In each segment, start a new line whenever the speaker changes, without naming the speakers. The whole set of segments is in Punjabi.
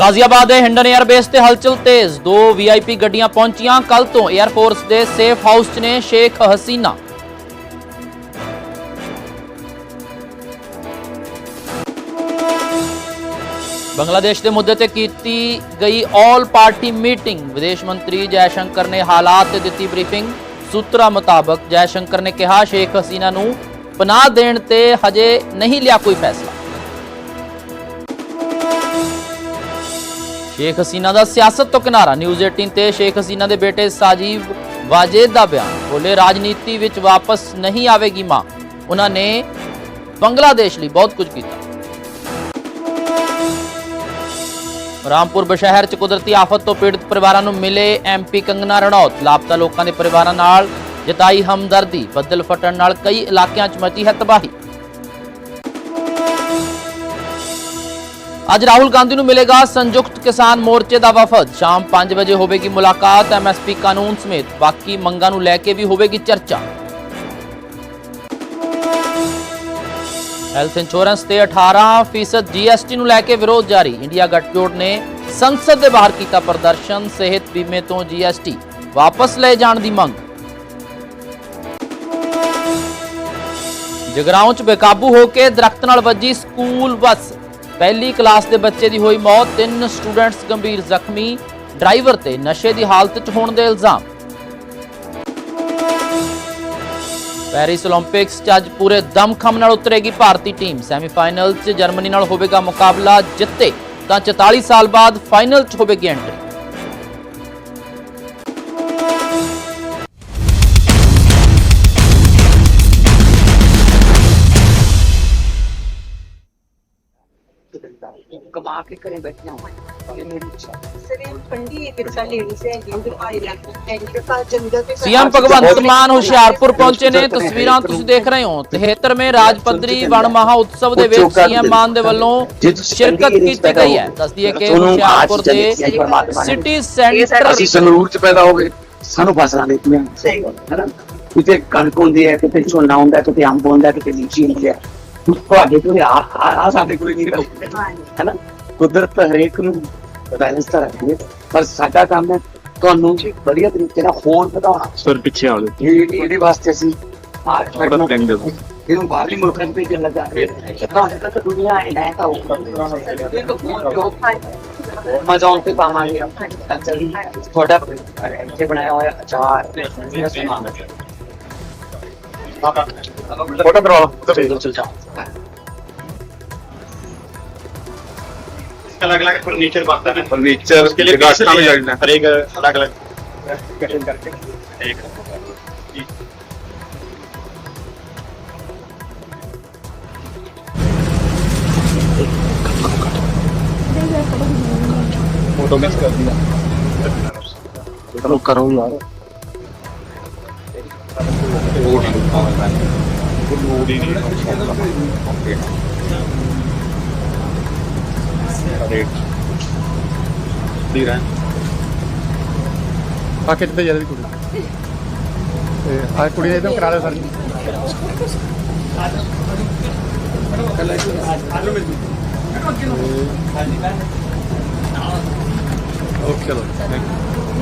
ਗਾਜ਼ੀਆਬਾਦ ਦੇ ਹਿੰਡਨ 에ਅਰਬੇਸ ਤੇ ਹਲਚਲ ਤੇਜ਼। ਦੋ ਵੀਆਈਪੀ ਗੱਡੀਆਂ ਪਹੁੰਚੀਆਂ। ਕੱਲ ਤੋਂ 에ਅਰਫੋਰਸ ਦੇ ਸੇਫ ਹਾਊਸ 'ਚ ਨੇ ਸ਼ੇਖ ਹਸੀਨਾ। ਬੰਗਲਾਦੇਸ਼ ਦੇ ਮੁੱਦੇ ਤੇ ਕੀਤੀ ਗਈ ਆਲ ਪਾਰਟੀ ਮੀਟਿੰਗ ਵਿਦੇਸ਼ ਮੰਤਰੀ ਜੈਸ਼ੰਕਰ ਨੇ ਹਾਲਾਤ ਤੇ ਦਿੱਤੀ ਬਰੀਫਿੰਗ ਸੂਤਰਾਂ ਮੁਤਾਬਕ ਜੈਸ਼ੰਕਰ ਨੇ ਕਿਹਾ, ਸ਼ੇਖ ਹਸੀਨਾ ਨੂੰ ਪਨਾਹ ਦੇਣ ਤੇ ਹਜੇ ਨਹੀਂ ਲਿਆ ਕੋਈ ਫੈਸਲਾ। ਸ਼ੇਖ ਹਸੀਨਾ ਦਾ ਸਿਆਸਤ ਤੋਂ ਕਿਨਾਰਾ, ਨਿਊਜ਼ 18 ਤੇ ਸ਼ੇਖ ਹਸੀਨਾ ਦੇ ਬੇਟੇ ਸਾਜੀਵ ਵਾਜੇਦ ਦਾ ਬਿਆਨ। ਬੋਲੇ, ਰਾਜਨੀਤੀ ਵਿੱਚ ਵਾਪਸ ਨਹੀਂ ਆਵੇਗੀ ਮਾਂ। ਉਹਨਾਂ ਨੇ ਬੰਗਲਾਦੇਸ਼ ਲਈ ਬਹੁਤ ਕੁਝ ਕੀਤਾ। ਰਾਮਪੁਰ ਬਸ਼ਹਿਰ ਚ ਕੁਦਰਤੀ ਆਫਤ ਤੋਂ ਪੀੜਤ ਪਰਿਵਾਰਾਂ ਨੂੰ ਮਿਲੇ ਐਮਪੀ ਕੰਗਨਾ ਰਣੌਤ। ਲਾਪਤਾ ਲੋਕਾਂ ਦੇ ਪਰਿਵਾਰਾਂ ਨਾਲ ਜਤਾਈ ਹਮਦਰਦੀ। ਬੱਦਲ ਫਟਣ ਨਾਲ ਕਈ ਇਲਾਕਿਆਂ 'ਚ ਮਚੀ ਹੈ ਤਬਾਹੀ। ਅੱਜ ਰਾਹੁਲ ਗਾਂਧੀ ਨੂੰ ਮਿਲੇਗਾ ਸੰਯੁਕਤ ਕਿਸਾਨ ਮੋਰਚੇ ਦਾ ਵਫਦ। ਸ਼ਾਮ 5 ਵਜੇ ਹੋਵੇਗੀ ਮੁਲਾਕਾਤ ਐਮਐਸਪੀ ਕਾਨੂੰਨ ਸਮੇਤ। ਬਾਕੀ ਮੰਗਾਂ ਨੂੰ ਲੈ ਕੇ ਵੀ ਹੋਵੇਗੀ ਚਰਚਾ। ਹੈਲਥ ਇੰਸ਼ੋਰੈਂਸ ਤੇ 18% ਜੀਐਸਟੀ ਨੂੰ ਲੈ ਕੇ ਵਿਰੋਧ ਜਾਰੀ। ਇੰਡੀਆ ਗੱਠਜੋੜ ਨੇ ਸੰਸਦ ਦੇ ਬਾਹਰ ਕੀਤਾ ਪ੍ਰਦਰਸ਼ਨ, ਸਿਹਤ ਬੀਮੇ ਤੋਂ ਜੀਐਸਟੀ। ਵਾਪਸ ਲਏ ਜਾਣ ਦੀ ਮੰਗ। ਜਗਰਾਉਂ ਚ ਬੇਕਾਬੂ ਹੋ ਕੇ ਦਰਖਤ ਨਾਲ ਵੱਜੀ ਸਕੂਲ ਬੱਸ। ਪਹਿਲੀ ਕਲਾਸ ਦੇ ਬੱਚੇ ਦੀ ਹੋਈ ਮੌਤ, ਤਿੰਨ ਸਟੂਡੈਂਟਸ ਗੰਭੀਰ ਜ਼ਖਮੀ, ਡਰਾਈਵਰ ਤੇ ਨਸ਼ੇ ਦੀ ਹਾਲਤ 'ਚ ਹੋਣ ਦੇ ਇਲਜ਼ਾਮ। ਪੈਰਿਸ 올림픽ਸ 'ਚ ਅੱਜ ਪੂਰੇ ਦਮਖਮ ਨਾਲ ਉਤਰੇਗੀ ਭਾਰਤੀ ਟੀਮ। ਸੈਮੀਫਾਈਨਲ 'ਚ ਜਰਮਨੀ ਨਾਲ ਹੋਵੇਗਾ ਮੁਕਾਬਲਾ ਜਿੱਤੇ, ਤਾਂ 44 ਸਾਲ ਬਾਅਦ ਫਾਈਨਲ 'ਚ ਹੋਵੇਗੀ ਐਂਟਰੀ।
ਕਮਾ ਕੇ ਘਰੇ ਬੈਠੀਆਂ ਇਹ ਮੇਰੀ ਇੱਛਾ
ਸਰੀਰ ਠੰਡੀ ਇੱਕ ਤਾਂ ਲੇਡੀਜ਼ ਹੈ ਜਿੰਦ ਆਈ ਲੱਗਦੀ ਹੈ ਕਿ ਕਾ ਜੰਗਲ ਤੇ
ਸੀਐਮ ਭਗਵੰਤ ਮਾਨ ਹੁਸ਼ਿਆਰਪੁਰ ਪਹੁੰਚੇ ਨੇ। ਤਸਵੀਰਾਂ ਤੁਸੀਂ ਦੇਖ ਰਹੇ ਹੋ। 73ਵੇਂ ਰਾਜ ਪੱਧਰੀ ਵਣ ਮਹਾ ਉਤਸਵ ਦੇ ਵਿੱਚ ਸੀਐਮ ਮਾਨ ਦੇ ਵੱਲੋਂ ਸ਼ਿਰਕਤ ਕੀਤੀ ਗਈ ਹੈ। ਦੱਸਦੀ ਹੈ ਕਿ ਹੁਸ਼ਿਆਰਪੁਰ ਦੇ ਸਿਟੀ ਸੈਂਟਰ
ਅਸੀਂ ਸੰਗਰੂਰ ਚ ਪੈਦਾ ਹੋ ਗਏ। ਸਾਨੂੰ ਫਸਲਾਂ ਦਿੱਤੀਆਂ
ਸਹੀ ਗੱਲ।
ਹੈਨਾ? ਕਿਤੇ ਕਣਕ ਹੁੰਦੀ ਹੈ ਕਿਤੇ ਝੋਨਾ ਹੁੰਦਾ ਕਿਤੇ ਅੰਬ ਹੁੰਦਾ ਕਿਤੇ ਲੀਚੀ ਹੁੰਦੀ ਹੈ। ਤੁਹਾਡੇ ਕੋਲ ਆ ਆ- ਆ ਸਾਡੇ ਕੋਲ ਨਹੀਂ ਰਹੂ ਹੈਨਾ ਕੁਦਰਤ ਹਰੇਕ ਨੂੰ ਬੈਲੈਂਸ ਤਾਂ ਰੱਖਦੀ ਹੈ ਪਰ ਸਾਡਾ ਕੰਮ ਹੈ ਤੁਹਾਨੂੰ ਵਧੀਆ ਤਰੀਕੇ ਨਾਲ ਹੋਰ ਵਧਾਉਣਾ
ਸਰ ਪਿੱਛੇ ਆ ਲਓ
ਇਹ ਇਹਦੇ ਵਾਸਤੇ ਅਸੀਂ ਮਾਰਕੀਟ
ਥੋੜਾ
ਨੂੰ
ਟਾਈਮ ਦੇ ਦਿਓ
ਇਹਨੂੰ ਬਾਹਰਲੀ ਮੁਲਕਾਂ ਵਿੱਚ ਭੇਜਣ ਲੱਗਾ ਕਿੰਨਾ ਹਜੇ ਤੱਕ ਦੁਨੀਆ ਹੈ ਨਾ ਤਾਂ ਉਹ ਮਜ਼ਾਕ ਤੇ ਪਾਵਾਂਗੇ ਐਕਚੁਅਲੀ ਤੁਹਾਡਾ ਇੱਥੇ ਬਣਾਇਆ ਹੋਇਆ ਅਚਾਰ ഫോട്ടോ തരോ
अलग अलग फर्नीचर बनता है
फर्नीचर
उसके लिए
काटना
भी
जाना
हर एक अलग अलग कटिंग करके एक
फोटो मिक्स कर दिया
करो यार ดูดิคุณดูดีดีของ
ผมละของเด็กเด็
กดีนะ ਆ ਕੇ ਜਿੱਤੇ ਜਾਂਦੀ ਕੁੜੀ। ਤੇ
ਆ ਕੁੜੀ ਨੇ ਇਦਾਂ ਕਰਾ ਲਿਆ ਸਰ। ਓਕੇ ਚਲੋ thank you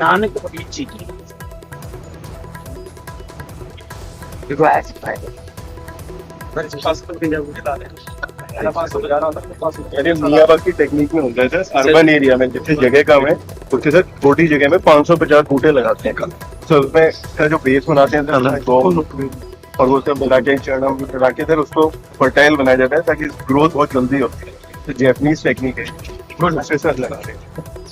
Nanak Dev ji technique में होता है अर्बन एरिया में जितनी जगह कम है छोटी जगह में 550 बूटे लगाते हैं सर उसमें सर जो बेस बनाते हैं और वो सब मिला के के सर उसको फर्टाइल बनाया जाता है ताकि ग्रोथ बहुत जल्दी होती है। तो जैपनीज टेक्निक है। सर
लगा रहे
हैं।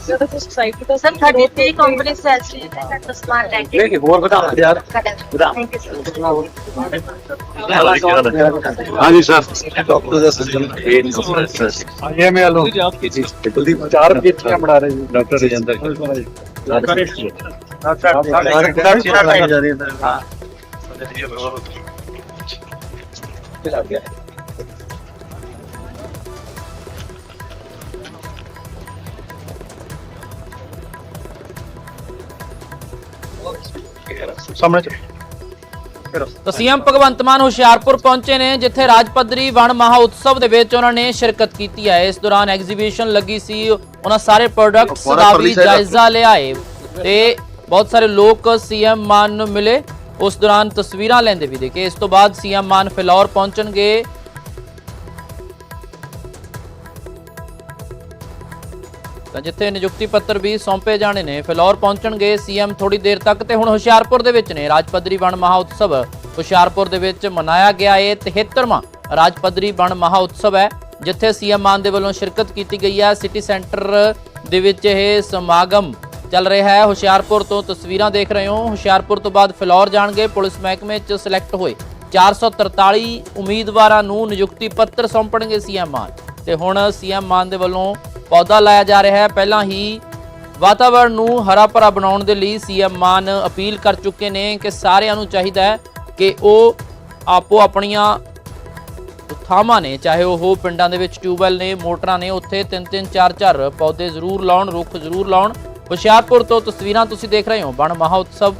So
the society
was Sir, 33 companies actually that the smart
lighting. देखिए और बता यार बता
Thank you, sir.
हाँ जी सर डॉक्टर
ये मैं आलू कुलदीप चार पेटियाँ बढ़ा रहे हैं
डॉक्टर राजेंद्र
डॉक्टर ਸਾਹਮਣੇ ਚਲੋ।
ਤਾਂ ਸੀਐਮ ਭਗਵੰਤ ਮਾਨ ਹੁਸ਼ਿਆਰਪੁਰ ਪਹੁੰਚੇ ਨੇ ਜਿੱਥੇ ਰਾਜ ਪੱਧਰੀ ਵਣ ਮਹਾ ਉਤਸਵ ਦੇ ਵਿੱਚ ਉਹਨਾਂ ਨੇ ਸ਼ਿਰਕਤ ਕੀਤੀ ਹੈ। ਇਸ ਦੌਰਾਨ ਐਗਜ਼ੀਬਿਸ਼ਨ ਲੱਗੀ ਸੀ ਉਹਨਾਂ ਸਾਰੇ ਪ੍ਰੋਡਕਟਸ ਦਾ ਵੀ ਜਾਇਜ਼ਾ ਲਿਆਏ ਤੇ ਬਹੁਤ ਸਾਰੇ ਲੋਕ ਸੀਐਮ ਮਾਨ ਨੂੰ ਮਿਲੇ। ਉਸ ਦੌਰਾਨ ਤਸਵੀਰਾਂ ਲੈਂਦੇ ਵੀ ਦੇਖੇ। ਇਸ ਤੋਂ ਬਾਅਦ ਸੀਐਮ ਮਾਨ ਫਿਲੌਰ ਪਹੁੰਚਣਗੇ। ਤਾਂ ਜਿੱਥੇ ਨਿਯੁਕਤੀ ਪੱਤਰ ਵੀ ਸੌਂਪੇ ਜਾਣੇ ਨੇ, ਫਿਲੌਰ ਪਹੁੰਚਣਗੇ ਸੀਐਮ ਥੋੜੀ ਦੇਰ ਤੱਕ ਤੇ ਹੁਣ ਹੁਸ਼ਿਆਰਪੁਰ ਦੇ ਵਿੱਚ ਨੇ ਰਾਜ ਪੱਧਰੀ ਵਣ ਮਹਾ ਉਤਸਵ। ਹੁਸ਼ਿਆਰਪੁਰ ਦੇ ਵਿੱਚ ਮਨਾਇਆ ਗਿਆ ਹੈ 73ਵਾਂ ਰਾਜ ਪੱਧਰੀ ਵਣ ਮਹਾ ਉਤਸਵ ਹੈ, ਜਿੱਥੇ ਸੀਐਮ ਮਾਨ ਦੇ ਵੱਲੋਂ ਸ਼ਿਰਕਤ ਕੀਤੀ ਗਈ ਹੈ। ਸਿਟੀ ਸੈਂਟਰ ਦੇ ਵਿੱਚ ਇਹ ਸਮਾਗਮ ਚੱਲ ਰਿਹਾ ਹੈ। ਹੁਸ਼ਿਆਰਪੁਰ ਤੋਂ ਤਸਵੀਰਾਂ ਦੇਖ ਰਹੇ ਹੋ। ਹੁਸ਼ਿਆਰਪੁਰ ਤੋਂ ਬਾਅਦ ਫਿਲੌਰ ਜਾਣਗੇ। ਪੁਲਿਸ ਮਹਿਕਮੇ 'ਚ ਸਿਲੈਕਟ ਹੋਏ 443 ਉਮੀਦਵਾਰਾਂ ਨੂੰ ਨਿਯੁਕਤੀ ਪੱਤਰ ਸੌਂਪਣਗੇ ਸੀਐਮ ਮਾਨ। ਤੇ ਹੁਣ ਸੀਐਮ ਮਾਨ ਦੇ ਵੱਲੋਂ ਪੌਦਾ ਲਾਇਆ ਜਾ ਰਿਹਾ ਹੈ। ਪਹਿਲਾਂ ਹੀ ਵਾਤਾਵਰਣ ਨੂੰ ਹਰਾ ਭਰਾ ਬਣਾਉਣ ਦੇ ਲਈ ਸੀਐਮ ਮਾਨ ਅਪੀਲ ਕਰ ਚੁੱਕੇ ਨੇ ਕਿ ਸਾਰਿਆਂ ਨੂੰ ਚਾਹੀਦਾ ਹੈ ਕਿ ਉਹ ਆਪੋ ਆਪਣੀਆਂ ਥਾਵਾਂ ਨੇ, ਚਾਹੇ ਉਹ ਪਿੰਡਾਂ ਦੇ ਵਿੱਚ ਟਿਊਬਵੈਲ ਨੇ, ਮੋਟਰਾਂ ਨੇ, ਉੱਥੇ ਤਿੰਨ ਤਿੰਨ ਚਾਰ ਚਾਰ ਪੌਦੇ ਜ਼ਰੂਰ ਲਾਉਣ, ਰੁੱਖ ਜ਼ਰੂਰ ਲਾਉਣ। ਹੁਸ਼ਿਆਰਪੁਰ ਤੋਂ ਤਸਵੀਰਾਂ ਤੁਸੀਂ ਦੇਖ ਰਹੇ ਹੋ। ਵਣ ਮਹਾ ਉਤਸਵ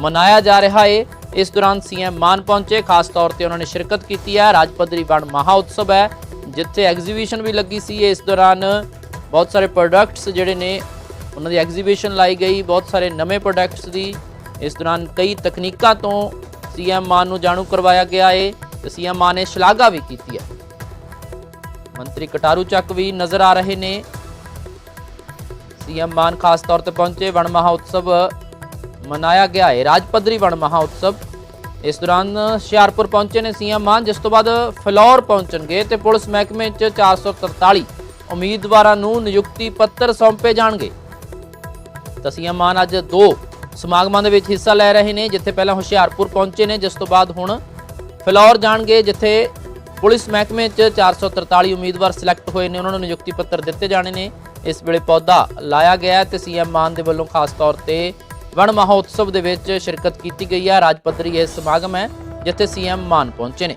ਮਨਾਇਆ ਜਾ ਰਿਹਾ ਹੈ ਇਸ ਦੌਰਾਨ ਸੀਐਮ ਮਾਨ ਪਹੁੰਚੇ। ਖਾਸ ਤੌਰ ਤੇ ਉਹਨਾਂ ਨੇ ਸ਼ਿਰਕਤ ਕੀਤੀ ਹੈ। ਰਾਜ ਪੱਧਰੀ ਵਣ ਮਹਾ ਉਤਸਵ ਹੈ। ਜਿੱਥੇ ਐਗਜ਼ੀਬਿਸ਼ਨ ਵੀ ਲੱਗੀ ਸੀ, ਇਸ ਦੌਰਾਨ ਬਹੁਤ ਸਾਰੇ ਪ੍ਰੋਡਕਟਸ ਜਿਹੜੇ ਨੇ, ਉਹਨਾਂ ਦੀ ਐਗਜ਼ੀਬਿਸ਼ਨ ਲਾਈ ਗਈ, ਬਹੁਤ ਸਾਰੇ ਨਵੇਂ ਪ੍ਰੋਡਕਟਸ ਦੀ। ਇਸ ਦੌਰਾਨ ਕਈ ਤਕਨੀਕਾਂ ਤੋਂ ਸੀਐਮ ਮਾਨ ਨੂੰ ਜਾਣੂ ਕਰਵਾਇਆ ਗਿਆ ਹੈ ਤੇ ਸੀਐਮ ਮਾਨ ਨੇ ਸ਼ਲਾਘਾ ਵੀ ਕੀਤੀ ਹੈ। ਮੰਤਰੀ ਕਟਾਰੂ ਚੱਕ ਵੀ ਨਜ਼ਰ ਆ ਰਹੇ ਨੇ। ਸੀਐਮ ਮਾਨ ਖਾਸ ਤੌਰ ਤੇ ਪਹੁੰਚੇ, ਵਣ ਮਹਾ ਉਤਸਵ ਮਨਾਇਆ ਗਿਆ ਹੈ ਰਾਜ ਪੱਧਰੀ ਵਣ ਮਹਾਉਤਸਵ ਇਸ ਦੌਰਾਨ ਹੁਸ਼ਿਆਰਪੁਰ ਪਹੁੰਚੇ ਨੇ ਸੀਐਮ ਮਾਨ, ਜਿਸ ਤੋਂ ਬਾਅਦ ਫਲੌਰ ਪਹੁੰਚਣਗੇ ਤੇ ਪੁਲਿਸ ਮਹਿਕਮੇ 'ਚ 443 ਉਮੀਦਵਾਰਾਂ ਨੂੰ ਨਿਯੁਕਤੀ ਪੱਤਰ ਸੌਂਪੇ ਜਾਣਗੇ। ਤਾਂ ਸੀਐਮ ਮਾਨ ਅੱਜ ਦੋ ਸਮਾਗਮਾਂ ਦੇ ਵਿੱਚ ਹਿੱਸਾ ਲੈ ਰਹੇ ਨੇ, ਜਿੱਥੇ ਪਹਿਲਾਂ ਹੁਸ਼ਿਆਰਪੁਰ ਪਹੁੰਚੇ ਨੇ, ਜਿਸ ਤੋਂ ਬਾਅਦ ਹੁਣ ਫਲੌਰ ਜਾਣਗੇ, ਜਿੱਥੇ ਪੁਲਿਸ ਮਹਿਕਮੇ 'ਚ 443 ਉਮੀਦਵਾਰ ਸਿਲੈਕਟ ਹੋਏ ਨੇ, ਉਹਨਾਂ ਨੂੰ ਨਿਯੁਕਤੀ ਪੱਤਰ ਦਿੱਤੇ ਜਾਣੇ ਨੇ। ਇਸ ਵੇਲੇ ਪੌਦਾ ਲਾਇਆ ਗਿਆ ਹੈ ਤੇ ਸੀਐਮ ਮਾਨ ਦੇ ਵੱਲੋਂ ਖਾਸ ਤੌਰ ਤੇ ਵਣ ਮਹੋਤਸਵ ਦੇ ਵਿੱਚ ਸ਼ਿਰਕਤ ਕੀਤੀ ਗਈ ਹੈ। ਰਾਜ ਪੱਧਰੀ ਇਹ ਸਮਾਗਮ ਹੈ ਜਿੱਥੇ ਸੀਐਮ ਮਾਨ ਪਹੁੰਚੇ ਨੇ।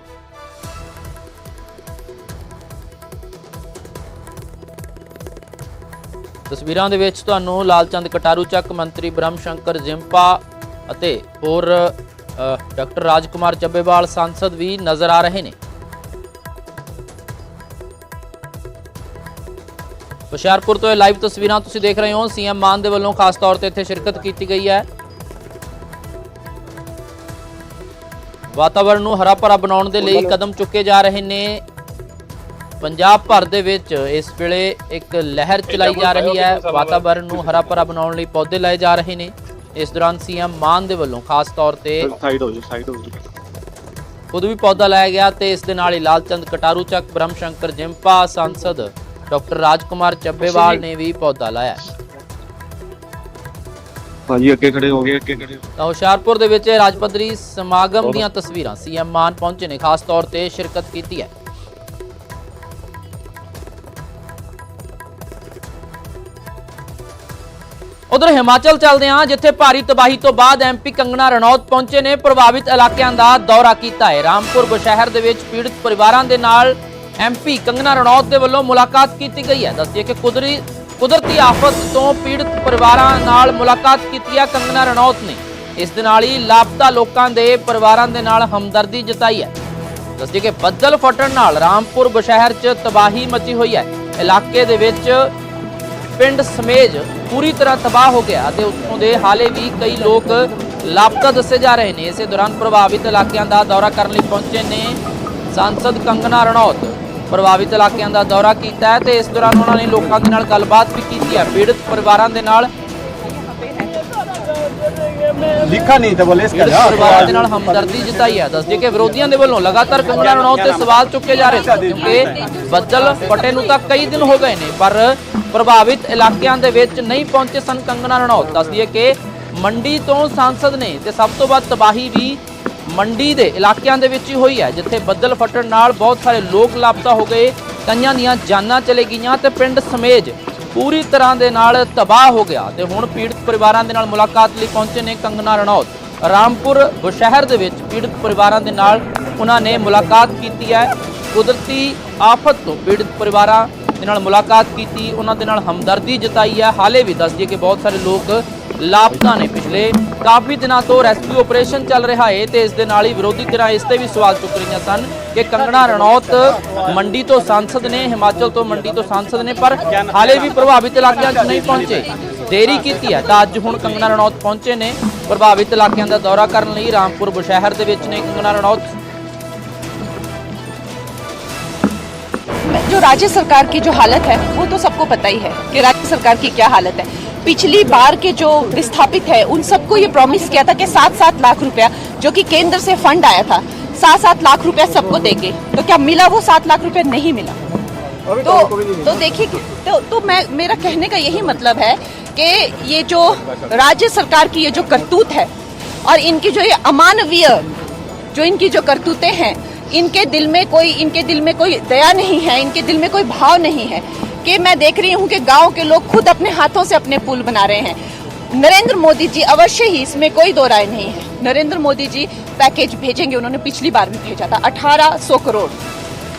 ਤਸਵੀਰਾਂ ਦੇ ਵਿੱਚ ਤੁਹਾਨੂੰ ਲਾਲਚੰਦ ਕਟਾਰੂ ਚੱਕ ਮੰਤਰੀ ਬ੍ਰਹਮ ਸ਼ੰਕਰ ਜਿੰਪਾ ਅਤੇ ਹੋਰ ਅ, ਡਾਕਟਰ ਰਾਜਕੁਮਾਰ ਚੱਬੇਵਾਲ ਸੰਸਦ ਵੀ ਨਜ਼ਰ ਆ ਰਹੇ ਨੇ। ਹੁਸ਼ਿਆਰਪੁਰ ਤੋਂ ਇਹ ਲਾਈਵ ਤਸਵੀਰਾਂ ਤੁਸੀਂ ਦੇਖ ਰਹੇ ਹੋ। ਸੀਐਮ ਮਾਨ ਦੇ ਵੱਲੋਂ ਖਾਸ ਤੌਰ ਤੇ ਇੱਥੇ ਸ਼ਿਰਕਤ ਕੀਤੀ ਗਈ ਹੈ। ਵਾਤਾਵਰਣ ਨੂੰ ਹਰਾ ਭਰਾ ਬਣਾਉਣ ਦੇ ਲਈ ਕਦਮ ਚੁੱਕੇ ਜਾ ਰਹੇ ਨੇ। ਪੰਜਾਬ ਭਰ ਦੇ ਵਿੱਚ ਇਸ ਵੇਲੇ ਇੱਕ ਲਹਿਰ ਚਲਾਈ ਜਾ ਰਹੀ ਹੈ। ਵਾਤਾਵਰਣ ਨੂੰ ਹਰਾ ਭਰਾ ਬਣਾਉਣ ਲਈ ਪੌਦੇ ਲਾਏ ਜਾ ਰਹੇ ਨੇ। ਇਸ ਦੌਰਾਨ ਸੀਐਮ ਮਾਨ ਦੇ ਵੱਲੋਂ ਖਾਸ ਤੌਰ ਤੇ
ਸਾਈਡ ਹੋ ਜਾ ਸਾਈਡ ਹੋ ਜਾ
ਖੁਦ ਵੀ ਪੌਦਾ ਲਾਇਆ ਗਿਆ ਤੇ ਇਸ ਦੇ ਨਾਲ ਹੀ ਲਾਲਚੰਦ ਕਟਾਰੂ ਚੱਕ ਬ੍ਰਹਮ ਸ਼ੰਕਰ ਜਿੰਪਾ ਸੰਸਦ ਡਾਕਟਰ ਰਾਜਕੁਮਾਰ ਚੱਬੇਵਾਲ ਨੇ ਵੀ ਪੌਦਾ ਲਾਇਆ।
ਹਾਂਜੀ ਅੱਗੇ ਖੜੇ ਹੋ ਗਏ ਅੱਗੇ ਖੜੇ
ਤਾਂ ਹੁਸ਼ਿਆਰਪੁਰ ਦੇ ਵਿੱਚ ਰਾਜ ਸਮਾਗਮ ਦੀਆਂ ਤਸਵੀਰਾਂ ਸੀਐਮ ਮਾਨ ਪਹੁੰਚੇ ਨੇ ਖਾਸ ਤੌਰ ਤੇ ਸ਼ਿਰਕਤ ਕੀਤੀ ਹੈ। ਉਧਰ ਹਿਮਾਚਲ ਚੱਲਦੇ ਹਾਂ ਜਿੱਥੇ ਭਾਰੀ ਤਬਾਹੀ ਤੋਂ ਬਾਅਦ ਐਮਪੀ ਕੰਗਣਾ ਰਣੌਤ ਪਹੁੰਚੇ ਨੇ ਪ੍ਰਭਾਵਿਤ ਇਲਾਕਿਆਂ ਦਾ ਦੌਰਾ ਕੀਤਾ ਹੈ। ਰਾਮਪੁਰ ਬੁਸ਼ਹਿਰ ਦੇ ਵਿੱਚ ਪੀੜਤ ਪਰਿਵਾਰਾਂ ਦੇ ਨਾਲ ਐਮਪੀ ਕੰਗਨਾ ਰਣੌਤ ਦੇ ਵੱਲੋਂ ਮੁਲਾਕਾਤ ਕੀਤੀ ਗਈ ਹੈ। ਦੱਸਿਏ ਕਿ ਕੁਦਰਤੀ ਕੁਦਰਤੀ ਆਫਤ ਤੋਂ ਪੀੜਤ ਪਰਿਵਾਰਾਂ ਨਾਲ ਮੁਲਾਕਾਤ ਕੀਤੀ ਹੈ ਕੰਗਨਾ ਰਣੌਤ ਨੇ। ਇਸ ਦੇ ਨਾਲ ਹੀ ਲਾਪਤਾ ਲੋਕਾਂ ਦੇ ਪਰਿਵਾਰਾਂ ਦੇ ਨਾਲ ਹਮਦਰਦੀ ਜਤਾਈ ਹੈ। ਦੱਸਦੀ ਕਿ ਬੱਦਲ ਫਟਣ ਨਾਲ ਰਾਮਪੁਰ ਬਸ਼ਹਿਰ 'ਚ ਤਬਾਹੀ ਮਚੀ ਹੋਈ ਹੈ। ਇਲਾਕੇ ਦੇ ਵਿੱਚ ਪਿੰਡ ਸਮੇਜ ਪੂਰੀ ਤਰ੍ਹਾਂ ਤਬਾਹ ਹੋ ਗਿਆ ਅਤੇ ਉੱਥੋਂ ਦੇ ਹਾਲੇ ਵੀ ਕਈ ਲੋਕ ਲਾਪਤਾ ਦੱਸੇ ਜਾ ਰਹੇ ਨੇ। ਇਸੇ ਦੌਰਾਨ ਪ੍ਰਭਾਵਿਤ ਇਲਾਕਿਆਂ ਦਾ ਦੌਰਾ ਕਰਨ ਲਈ ਪਹੁੰਚੇ ਨੇ ਸਾਂਸਦ ਕੰਗਨਾ ਰਣੌਤ। ਪ੍ਰਭਾਵਿਤ ਇਲਾਕਿਆਂ ਦਾ ਦੌਰਾ ਕੀਤਾ ਹੈ ਤੇ ਇਸ ਦੌਰਾਨ ਉਹਨਾਂ ਨੇ ਲੋਕਾਂ ਦੇ ਨਾਲ ਗੱਲਬਾਤ ਵੀ ਕੀਤੀ ਹੈ। ਪੀੜਤ ਪਰਿਵਾਰਾਂ ਦੇ ਨਾਲ
ਲਿਖਾ ਨਹੀਂ ਤਾਂ ਬੋਲੇ ਇਸ
ਕਰਿਆ ਪਰਿਵਾਰ ਦੇ ਨਾਲ ਹਮਦਰਦੀ ਜਤਾਈ ਹੈ ਦੱਸਦੇ ਕਿ ਵਿਰੋਧੀਆਂ ਦੇ ਵੱਲੋਂ ਲਗਾਤਾਰ ਕੰਗਣਾ ਰਣੌਤ ਤੇ ਸਵਾਲ ਚੁੱਕੇ ਜਾ ਰਹੇ ਸਨ ਕਿਉਂਕਿ ਬੱਦਲ ਫਟੇ ਨੂੰ ਤਾਂ ਕਈ ਦਿਨ ਹੋ ਗਏ ਨੇ ਪਰ ਪ੍ਰਭਾਵਿਤ ਇਲਾਕਿਆਂ ਦੇ ਵਿੱਚ ਨਹੀਂ ਪਹੁੰਚੇ ਸਨ ਕੰਗਣਾ ਰਣੌਤ। ਦੱਸਦੀ ਹੈ ਕਿ ਮੰਡੀ ਤੋਂ ਸਾਂਸਦ ਨੇ ਤੇ ਸਭ ਤੋਂ ਵੱਧ ਤਬਾਹੀ ਵੀ ਮੰਡੀ ਦੇ ਇਲਾਕਿਆਂ ਦੇ ਵਿੱਚ ਹੀ ਹੋਈ ਹੈ, ਜਿੱਥੇ ਬੱਦਲ ਫਟਣ ਨਾਲ ਬਹੁਤ ਸਾਰੇ ਲੋਕ ਲਾਪਤਾ ਹੋ ਗਏ, ਕਈਆਂ ਦੀਆਂ ਜਾਨਾਂ ਚਲੇ ਗਈਆਂ ਤੇ ਪਿੰਡ ਸਮੇਜ ਪੂਰੀ ਤਰ੍ਹਾਂ ਦੇ ਨਾਲ ਤਬਾਹ ਹੋ ਗਿਆ। ਤੇ ਹੁਣ ਪੀੜਤ ਪਰਿਵਾਰਾਂ ਦੇ ਨਾਲ ਮੁਲਾਕਾਤ ਲਈ ਪਹੁੰਚੇ ਨੇ ਕੰਗਨਾ ਰਣੌਤ। ਰਾਮਪੁਰ ਬਸ਼ਹਿਰ ਦੇ ਵਿੱਚ ਪੀੜਤ ਪਰਿਵਾਰਾਂ ਦੇ ਨਾਲ ਉਹਨਾਂ ਨੇ ਮੁਲਾਕਾਤ ਕੀਤੀ ਹੈ। ਕੁਦਰਤੀ ਆਫਤ ਤੋਂ ਪੀੜਤ ਪਰਿਵਾਰਾਂ ਦੇ ਨਾਲ ਮੁਲਾਕਾਤ ਕੀਤੀ, ਉਹਨਾਂ ਦੇ ਨਾਲ ਹਮਦਰਦੀ ਜਤਾਈ ਹੈ। ਹਾਲੇ ਵੀ ਦੱਸ ਦਈਏ ਕਿ ਬਹੁਤ ਸਾਰੇ ਲੋਕ ਲਾਪਤਾ ਨੇ ਪਿਛਲੇ ਕਾਫੀ ਦਿਨਾਂ ਤੋਂ ਰੈਸਕਿਊ ਆਪਰੇਸ਼ਨ ਚੱਲ ਰਿਹਾ ਹੈ ਤੇ ਇਸ ਦੇ ਨਾਲ ਹੀ ਵਿਰੋਧੀ ਧਿਰਾਂ ਇਸ ਤੇ ਵੀ ਸਵਾਲ ਚੁੱਕ ਰਹੀਆਂ ਸਨ ਕਿ ਕੰਗਣਾ ਰਣੌਤ ਮੰਡੀ ਤੋਂ ਸਾਂਸਦ ਨੇ ਹਿਮਾਚਲ ਤੋਂ ਮੰਡੀ ਤੋਂ ਸਾਂਸਦ ਨੇ ਪਰ ਹਾਲੇ ਵੀ ਪ੍ਰਭਾਵਿਤ ਇਲਾਕਿਆਂ 'ਚ ਨਹੀਂ ਪਹੁੰਚੇ ਦੇਰੀ ਕੀਤੀ ਹੈ ਤਾਂ ਅੱਜ ਹੁਣ ਕੰਗਣਾ ਰਣੌਤ ਪਹੁੰਚੇ ਨੇ ਪ੍ਰਭਾਵਿਤ ਇਲਾਕਿਆਂ ਦਾ ਦੌਰਾ ਕਰਨ ਲਈ ਰਾਮਪੁਰ ਬਸ਼ਹਿਰ ਦੇ ਵਿੱਚ ਨੇ ਕੰਗਣਾ ਰਣੌਤ
जो राज्य सरकार की जो हालत है वो तो सबको पता ही है कि राज्य सरकार की क्या हालत है पिछली बार के जो विस्थापित है उन सबको ये प्रॉमिस किया था कि सात सात लाख रुपया जो कि केंद्र से फंड आया था सात सात लाख रुपया सबको देंगे। तो क्या मिला वो सात लाख रुपया? नहीं मिला। तो तो देखिए तो तो मैं मेरा कहने का यही मतलब है कि ये जो राज्य सरकार की ये जो करतूत है और इनकी जो ये अमानवीय जो इनकी जो करतूतें हैं इनके दिल में कोई इनके दिल में कोई दया नहीं है इनके दिल में कोई भाव नहीं है। कि मैं देख रही हूँ कि गाँव के लोग खुद अपने हाथों से अपने पुल बना रहे हैं। नरेंद्र मोदी जी अवश्य ही इसमें कोई दो राय नहीं है। नरेंद्र मोदी जी पैकेज भेजेंगे उन्होंने पिछली बार भी भेजा था 1800 करोड़।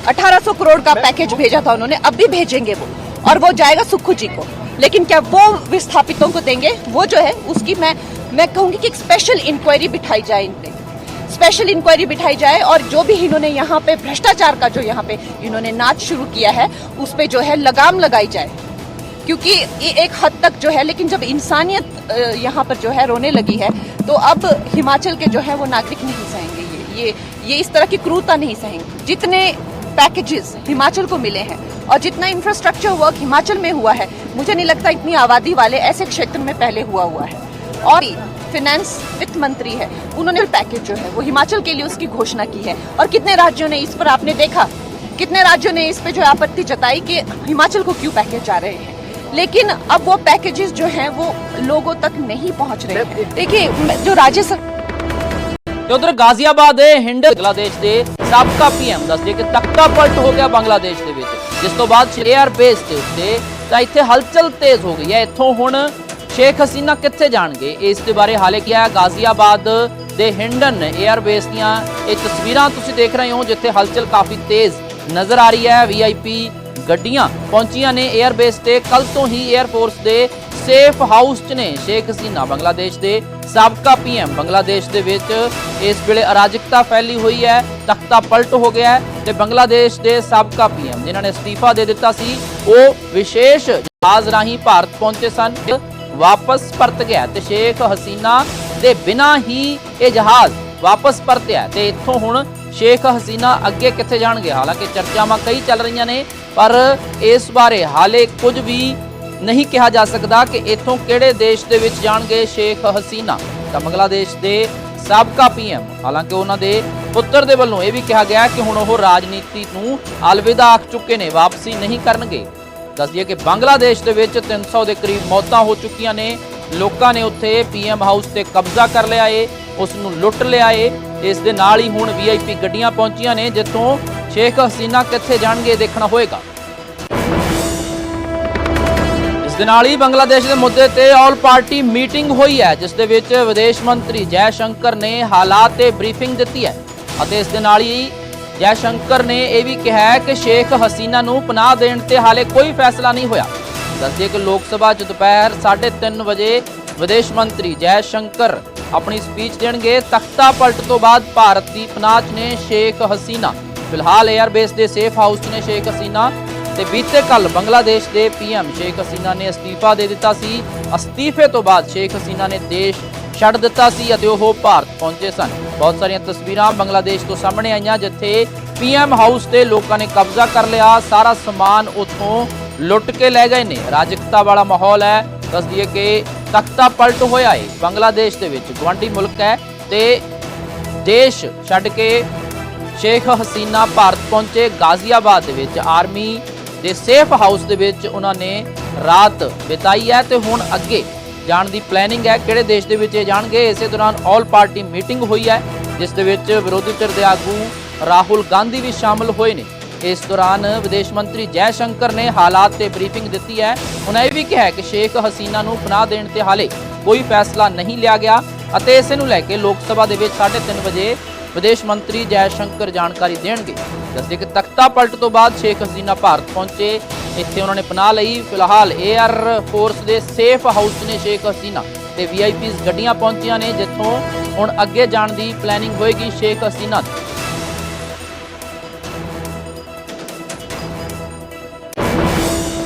1800 करोड़ का पैकेज भेजा था उन्होंने अब भी भेजेंगे वो और वो जाएगा सुक्खू जी को। लेकिन क्या वो विस्थापितों को देंगे? वो जो है उसकी मैं मैं कहूँगी कि एक स्पेशल इंक्वायरी बिठाई जाए इन स्पेशल इंक्वायरी बिठाई जाए और जो भी इन्होंने यहाँ पे भ्रष्टाचार का जो यहाँ पे इन्होंने नाच शुरू किया है, उस पर जो है लगाम लगाई जाए। क्योंकि ये एक हद तक जो है, लेकिन जब इंसानियत यहाँ पर जो है रोने लगी है तो अब हिमाचल के जो है वो नागरिक नहीं सहेंगे ये। ये ये इस तरह की क्रूरता नहीं सहेंगे। जितने पैकेजेस हिमाचल को मिले हैं और जितना इंफ्रास्ट्रक्चर वर्क हिमाचल में हुआ है, मुझे नहीं लगता इतनी आबादी वाले ऐसे क्षेत्र में पहले हुआ हुआ है। और फाइनेंस वित्त मंत्री है। उन्होंने पैकेज जो है, वो हिमाचल के लिए उसकी घोषणा की है। और कितने राज्यों ने इस पर आपने देखा? कितने राज्यों ने इस पर जो आपत्ति जताई कि हिमाचल को क्यों पैकेज जा रहे हैं? लेकिन अब वो पैकेजेस जो हैं, वो लोगों तक नहीं पहुँच रहे हैं। देखिए जो राज्य सरकार
ਤੇ ਉਧਰ ਗਾਜ਼ੀਆਬਾਦ ਦੇ ਹਿੰਡ ਬੰਗਲਾਦੇਸ਼ ਦੇ ਸਾਬਕਾ ਪੀਐਮ ਦੱਸਦੇ ਕਿ ਤਖਤਾ ਪਲਟ ਹੋ ਗਿਆ ਬੰਗਲਾਦੇਸ਼ ਦੇ ਵਿੱਚ ਜਿਸ ਤੋਂ ਬਾਅਦ ਏਅਰ ਬੇਸ ਦੇ ਉੱਤੇ ਤਾਂ ਇੱਥੇ ਹਲਚਲ ਤੇਜ਼ ਹੋ ਗਈ ਸ਼ੇਖ ਹਸੀਨਾ ਕਿੱਥੇ ਜਾਣਗੇ? ਇਸ ਦੇ ਬਾਰੇ ਹਾਲੇ ਕਿਹਾ ਗਾਜ਼ੀਆਬਾਦ ਦੇ ਹਿੰਡਨ 에ਅਰਬੇਸ ਦੀਆਂ ਇਹ ਤਸਵੀਰਾਂ ਤੁਸੀਂ ਦੇਖ ਰਹੇ ਹੋ, ਜਿੱਥੇ ਹਲਚਲ ਕਾਫੀ ਤੇਜ਼ ਨਜ਼ਰ ਆ ਰਹੀ ਹੈ। ਵੀਆਈਪੀ ਗੱਡੀਆਂ ਪਹੁੰਚੀਆਂ ਨੇ 에ਅਰਬੇਸ ਤੇ। ਕੱਲ ਤੋਂ ਹੀ 에ਅਰਫੋਰਸ ਦੇ ਸੇਫ ਹਾਊਸ 'ਚ ਨੇ ਸ਼ੇਖ ਹਸੀਨਾ ਬੰਗਲਾਦੇਸ਼ ਦੇ। ਸਾਬਕਾ ਪੀਐਮ ਬੰਗਲਾਦੇਸ਼ ਦੇ ਵਿੱਚ ਇਸ ਵੇਲੇ ਅਰਾਜਕਤਾ ਫੈਲੀ ਹੋਈ ਹੈ, ਤਖਤਾ ਪਲਟ ਹੋ ਗਿਆ ਤੇ ਬੰਗਲਾਦੇਸ਼ ਦੇ ਸਾਬਕਾ ਪੀਐਮ ਜਿਨ੍ਹਾਂ ਨੇ ਅਸਤੀਫਾ ਦੇ ਦਿੱਤਾ ਸੀ, ਉਹ ਵਿਸ਼ੇਸ਼ ਜਹਾਜ਼ ਰਾਹੀਂ ਭਾਰਤ ਪਹੁੰਚੇ ਸਨ। ਵਾਪਸ ਪਰਤ ਗਿਆ ਤੇ ਸ਼ੇਖ ਹਸੀਨਾ ਦੇ ਬਿਨਾਂ ਹੀ ਇਹ ਜਹਾਜ਼ ਵਾਪਸ ਪਰਤਿਆ ਤੇ ਇੱਥੋਂ ਹੁਣ ਸ਼ੇਖ ਹਸੀਨਾ ਅੱਗੇ ਕਿੱਥੇ ਜਾਣਗੇ? ਹਾਲਾਂਕਿ ਚਰਚਾਵਾਂ ਕਈ ਚੱਲ ਰਹੀਆਂ ਨੇ, ਪਰ ਇਸ ਬਾਰੇ ਹਾਲੇ ਕੁਝ ਵੀ ਨਹੀਂ ਕਿਹਾ ਜਾ ਸਕਦਾ ਕਿ ਇੱਥੋਂ ਕਿਹੜੇ ਦੇਸ਼ ਦੇ ਵਿੱਚ ਜਾਣਗੇ ਸ਼ੇਖ ਹਸੀਨਾ। ਤਾਂ ਬੰਗਲਾਦੇਸ਼ ਦੇ ਸਾਬਕਾ ਪੀਐਮ, ਹਾਲਾਂਕਿ ਉਹਨਾਂ ਦੇ ਪੁੱਤਰ ਦੇ ਵੱਲੋਂ ਇਹ ਵੀ ਕਿਹਾ ਗਿਆ ਕਿ ਹੁਣ ਉਹ ਰਾਜਨੀਤੀ ਨੂੰ ਅਲਵਿਦਾ ਆਖ ਚੁੱਕੇ ਨੇ, ਵਾਪਸੀ ਨਹੀਂ ਕਰਨਗੇ। ਦੱਸ ਕਿ ਬੰਗਲਾਦੇਸ਼ ਦੇ ਵਿੱਚ 300 ਦੇ ਕਰੀਬ ਮੌਤਾਂ ਹੋ ਚੁੱਕੀਆਂ ਨੇ। ਲੋਕਾਂ ਨੇ ਉੱਥੇ ਪੀਐਮ ਹਾਊਸ ਤੇ ਕਬਜ਼ਾ ਕਰ ਲਿਆ ਏ ਉਸ ਨੂੰ ਲੁੱਟ ਲਿਆ ਏ। ਇਸ ਦੇ ਨਾਲ ਹੀ ਹੁਣ ਵੀਆਈਪੀ ਗੱਡੀਆਂ ਪਹੁੰਚੀਆਂ ਨੇ, ਜਿੱਥੋਂ ਸ਼ੇਖ ਹਸੀਨਾ ਕਿੱਥੇ ਜਾਣਗੇ ਦੇਖਣਾ ਹੋਏਗਾ। ਇਸ ਦੇ ਨਾਲ ਹੀ ਬੰਗਲਾਦੇਸ਼ ਦੇ ਮੁੱਦੇ ਤੇ ਆਲ ਪਾਰਟੀ ਮੀਟਿੰਗ ਹੋਈ ਹੈ, ਜਿਸ ਦੇ ਵਿੱਚ ਵਿਦੇਸ਼ ਮੰਤਰੀ ਜੈ ਸ਼ੰਕਰ ਨੇ ਹਾਲਾਤ ਤੇ ਬਰੀਫਿੰਗ ਦਿੱਤੀ ਹੈ। ਅਤੇ ਇਸ ਦੇ ਨਾਲ ਹੀ ਜੈ ਸ਼ੰਕਰ ਨੇ ਇਹ ਵੀ ਕਿਹਾ ਹੈ ਕਿ ਸ਼ੇਖ ਹਸੀਨਾ ਨੂੰ ਪਨਾਹ ਦੇਣ ਤੇ ਹਾਲੇ ਕੋਈ ਫੈਸਲਾ ਨਹੀਂ ਹੋਇਆ। ਦੱਸਦੇ ਕਿ ਲੋਕ ਸਭਾ 'ਚ ਦੁਪਹਿਰ 3:30 ਵਜੇ ਵਿਦੇਸ਼ ਮੰਤਰੀ ਜੈ ਸ਼ੰਕਰ ਆਪਣੀ ਸਪੀਚ ਦੇਣਗੇ। ਤਖਤਾ ਪਲਟ ਤੋਂ ਬਾਅਦ ਭਾਰਤ ਦੀ ਪਨਾਹ 'ਚ ਨੇ ਸ਼ੇਖ ਹਸੀਨਾ। ਫਿਲਹਾਲ 에ਅਰਬੇਸ ਦੇ ਸੇਫ ਹਾਊਸ ਨੇ ਸ਼ੇਖ ਹਸੀਨਾ ਤੇ ਬੀਤੇ ਕੱਲ ਬੰਗਲਾਦੇਸ਼ ਦੇ ਪੀਐਮ ਸ਼ੇਖ ਹਸੀਨਾ ਨੇ ਅਸਤੀਫਾ ਦੇ ਦਿੱਤਾ ਸੀ। ਅਸਤੀਫੇ ਤੋਂ ਬਾਅਦ ਸ਼ੇਖ ਹਸੀਨਾ ਨੇ ਦੇਸ਼ ਛੱਡ ਦਿੱਤਾ ਸੀ ਅਤੇ ਉਹ ਭਾਰਤ ਪਹੁੰਚੇ ਸਨ। ਬਹੁਤ ਸਾਰੀਆਂ ਤਸਵੀਰਾਂ ਬੰਗਲਾਦੇਸ਼ ਤੋਂ ਸਾਹਮਣੇ ਆਈਆਂ, ਜਿੱਥੇ ਪੀਐਮ ਹਾਊਸ ਤੇ ਲੋਕਾਂ ਨੇ ਕਬਜ਼ਾ ਕਰ ਲਿਆ। ਸਾਰਾ ਸਮਾਨ ਉੱਥੋਂ ਲੁੱਟ ਕੇ ਲੈ ਗਏ ਨੇ। ਰਾਜਕਤਾ ਵਾਲਾ ਮਾਹੌਲ ਹੈ। ਦੱਸ ਦਈਏ ਕਿ ਤਖਤਾ ਪਲਟ ਹੋਇਆ ਹੈ ਬੰਗਲਾਦੇਸ਼ ਦੇ ਵਿੱਚ ਗਵਾਂਢੀ ਮੁਲਕ ਹੈ ਤੇ ਦੇਸ਼ ਛੱਡ ਕੇ ਸ਼ੇਖ ਹਸੀਨਾ ਭਾਰਤ ਪਹੁੰਚੇ। ਗਾਜ਼ੀਆਬਾਦ ਦੇ ਵਿੱਚ ਆਰਮੀ ਦੇ ਸੇਫ ਹਾਊਸ ਦੇ ਵਿੱਚ ਉਹਨਾਂ ਨੇ ਰਾਤ ਬਿਤਾਈ ਹੈ ਤੇ ਹੁਣ ਅੱਗੇ ਜਾਣ ਦੀ ਪਲੈਨਿੰਗ ਹੈ ਕਿਹੜੇ ਦੇਸ਼ ਦੇ ਵਿੱਚ ਇਹ ਜਾਣਗੇ। ਇਸੇ ਦੌਰਾਨ ਆਲ ਪਾਰਟੀ ਮੀਟਿੰਗ ਹੋਈ ਹੈ, ਜਿਸ ਦੇ ਵਿੱਚ ਵਿਰੋਧੀ ਧਿਰ ਦੇ ਆਗੂ ਰਾਹੁਲ ਗਾਂਧੀ ਵੀ ਸ਼ਾਮਲ ਹੋਏ ਨੇ। ਇਸ ਦੌਰਾਨ ਵਿਦੇਸ਼ ਮੰਤਰੀ ਜੈ ਸ਼ੰਕਰ ਨੇ ਹਾਲਾਤ ਤੇ ਬਰੀਫਿੰਗ ਦਿੱਤੀ ਹੈ। ਉਹਨਾਂ ਇਹ ਵੀ ਕਿਹਾ ਕਿ ਸ਼ੇਖ ਹਸੀਨਾ ਨੂੰ ਪਨਾਹ ਦੇਣ ਤੇ ਹਾਲੇ ਕੋਈ ਫੈਸਲਾ ਨਹੀਂ ਲਿਆ ਗਿਆ ਅਤੇ ਇਸੇ ਨੂੰ ਲੈ ਕੇ ਲੋਕ ਸਭਾ ਦੇ ਵਿੱਚ 3:30 ਵਜੇ ਵਿਦੇਸ਼ ਮੰਤਰੀ ਜੈ ਸ਼ੰਕਰ ਜਾਣਕਾਰੀ ਦੇਣਗੇ। ਦੱਸਦੇ ਕਿ ਤਖਤਾ ਪਲਟ ਤੋਂ ਬਾਅਦ ਸ਼ੇਖ ਹਸੀਨਾ ਭਾਰਤ ਪਹੁੰਚੇ। ਇੱਥੇ ਉਹਨਾਂ ਨੇ ਪਨਾਹ ਲਈ। ਫਿਲਹਾਲ 에ਅਰ ਫੋਰਸ ਦੇ ਸੇਫ ਹਾਊਸ ਨੇ ਸ਼ੇਖ ਹਸੀਨਾ ਤੇ ਵੀਆਈਪੀਸ ਗੱਡੀਆਂ ਪਹੁੰਚੀਆਂ ਨੇ, ਜਿੱਥੋਂ ਹੁਣ ਅੱਗੇ ਜਾਣ ਦੀ ਪਲੈਨਿੰਗ ਹੋਏਗੀ ਸ਼ੇਖ ਹਸੀਨਾ ਦੀ।